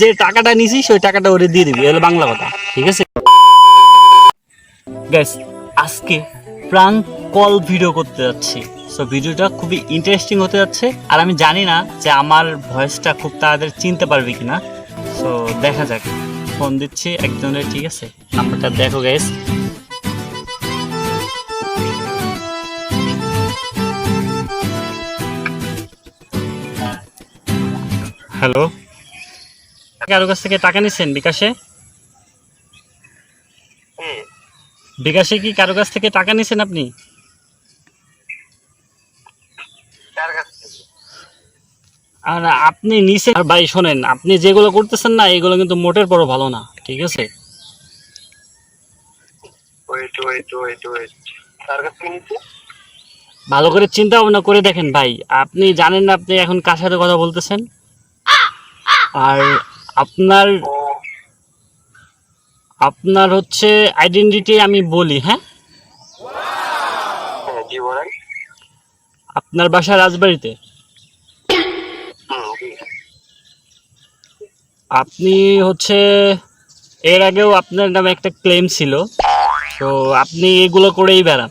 যে টাকাটা নিছিস ওই টাকাটা ওরে দিয়ে দিবি হলো বাংলা কথা, ঠিক আছে? গ্যাস আজকে প্রাঙ্ক কল ভিডিও করতে যাচ্ছি। সো ভিডিওটা খুবই ইন্টারেস্টিং হতে যাচ্ছে, আর আমি জানি না যে আমার ভয়েসটা খুব তাড়াতাড়ি চিনতে পারবে কিনা। সো দেখা যাক ফোন দিচ্ছি একজনের, ঠিক আছে? নাম্বারটা দেখো গ্যাস হ্যালো কারও কাছ থেকে টাকা নিচ্ছেন বিকাশে? বিকাশে কি কারও কাছ থেকে টাকা নিছেন আপনি? কার কাছ থেকে? আর আপনি নিছেন আর ভাই শোনেন আপনি যেগুলো করতেছেন না এগুলো কিন্তু মোটের বড় ভালো না ঠিক আছে? ভালো করে চিন্তা ভাবনা করে দেখেন ভাই আপনি জানেন না আপনি এখন কার সাথে কথা বলতেছেন? আর আপনার আপনার হচ্ছে আইডেন্টিটি আমি বলি হ্যাঁ? আপনার বাসা রাজবাড়িতে? আপনি হচ্ছে এর আগেও আপনার নামে একটা ক্লেম ছিল তো আপনি এগুলো করেই বেড়ান।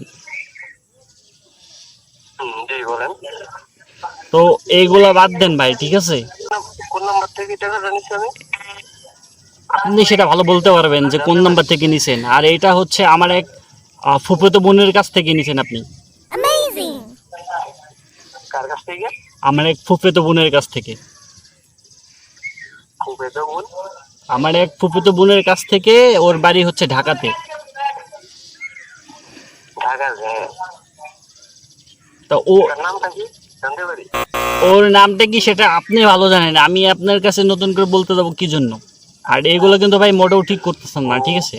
তো এইগুলো বাদ দেন ভাই ঠিক আছে কোন নাম্বার থেকে টাকাটা নিচ্ছি আমি আপনি সেটা ভালো বলতে পারবেন যে কোন নাম্বার থেকে নিছেন। আর এটা হচ্ছে আমার এক ফুফুতো বোনের কাছ থেকে নিছেন আপনি। Amazing! কার কাছ থেকে? আমার এক ফুফুতো বোনের কাছ থেকে। আমার এক ফুফুতো বোনের কাছ থেকে ওর বাড়ি হচ্ছে ঢাকাতে। ঢাকা তো ও নামটা কি? ওর নামটা কি সেটা আপনি ভালো জানেন আমি আপনার কাছে নতুন করে বলতে যাব কি জন্য? আর এগুলো কিন্তু ভাই মোটেও ঠিক করতেছেন না ঠিক আছে?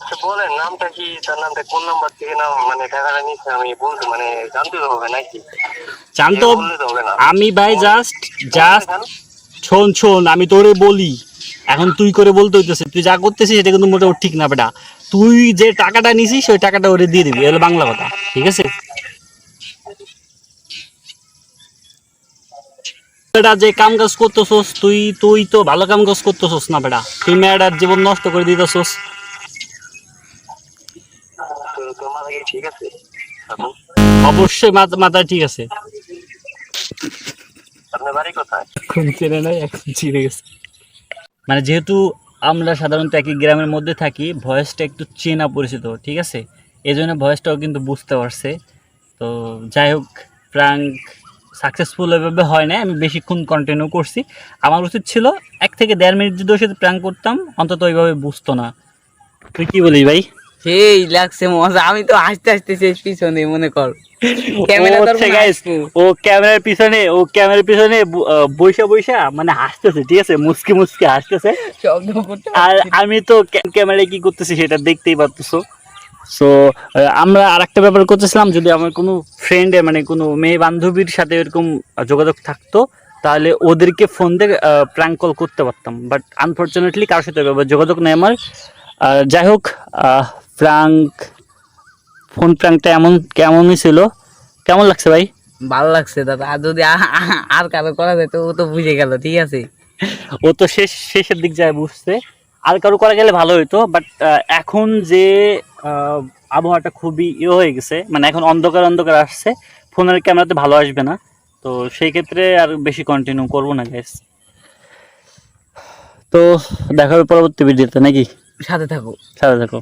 আচ্ছা বলেন নামটা কি তার নামটা কোন নাম্বার থেকে নাম মানে টাকাটা নিচ্ছে আমি বলতে মানে জানতে হবে নাকি? জানতো হবে না। আমি ভাই জাস্ট জাস্ট? শোন শোন আমি তোরে বলি এখন তুই করে বলতে হইতেছে তুই যা করতেছিস সেটা কিন্তু মোটেও ঠিক না বেটা। তুই যে টাকাটা নিছিস ওই টাকাটা ওরে দিয়ে দিবি হলো বাংলা কথা ঠিক আছে? বেটা, যে কাম কাজ তুই তুই তো ভালো কাম কাজ না বেটা। তুই মেয়েটার জীবন নষ্ট করে অবশ্যই মাথা ঠিক আছে। মানে যেহেতু আমরা সাধারণত একই গ্রামের মধ্যে থাকি, ভয়েসটা একটু চেনা পরিচিত, ঠিক আছে? এই জন্য ভয়েসটাও কিন্তু বুঝতে পারছে। তো যাই হোক, প্রাঙ্ক সাকসেসফুল এভাবে হয় না আমি বেশিক্ষণ কন্টিনিউ করছি। আমার উচিত ছিল এক থেকে দেড় মিনিট যদি ওর সাথে প্রাঙ্ক করতাম অন্তত ওইভাবে বুঝতো না। তুই কি বলিস ভাই? সেই লাগছে মজা আমি তো হাসতে হাসতে সেই পিছনে মনে কর। ক্যামেরা ও ক্যামেরার পিছনে ও ক্যামেরার পিছনে ব- আহ, বইসা বইসা মানে হাসতেছে ঠিক আছে? মুসকি মুসকি হাসতেছে। আর আমি তো ক্যামেরায় কি করতেছি সেটা দেখতেই পারতেছো। সো আমরা আর একটা ব্যাপার করতেছিলাম যদি আমার কোনো ফ্রেন্ডের মানে কোনো মেয়ে বান্ধবীর সাথে এরকম যোগাযোগ থাকতো তাহলে ওদেরকে ফোন দিয়ে প্র্যাঙ্ক কল করতে পারতাম। বাট আনফর্চুনেটলি কারোর সাথে যোগাযোগ নেই আমার। আর যাই হোক প্র্যাঙ্ক ফোন প্র্যাঙ্কটা এমন কেমনই ছিল। কেমন লাগছে ভাই? ভালো লাগছে দাদা। আর যদি আর কারও করা যায় তো ও তো বুঝে গেল ঠিক আছে? ও তো শেষ শেষের দিক যায় বুঝতে। আর কারও করা গেলে ভালো হতো বাট এখন যে আবহাওয়াটা খুবই ইয়ে হয়ে গেছে। মানে এখন অন্ধকার অন্ধকার আসছে ফোনের ক্যামেরাতে ভালো আসবে না। তো সেই ক্ষেত্রে আর বেশি কন্টিনিউ করব না গ্যাস তো দেখা হবে পরবর্তী ভিডিওতে নাকি? সাথে থাকো। সাথে থাকো।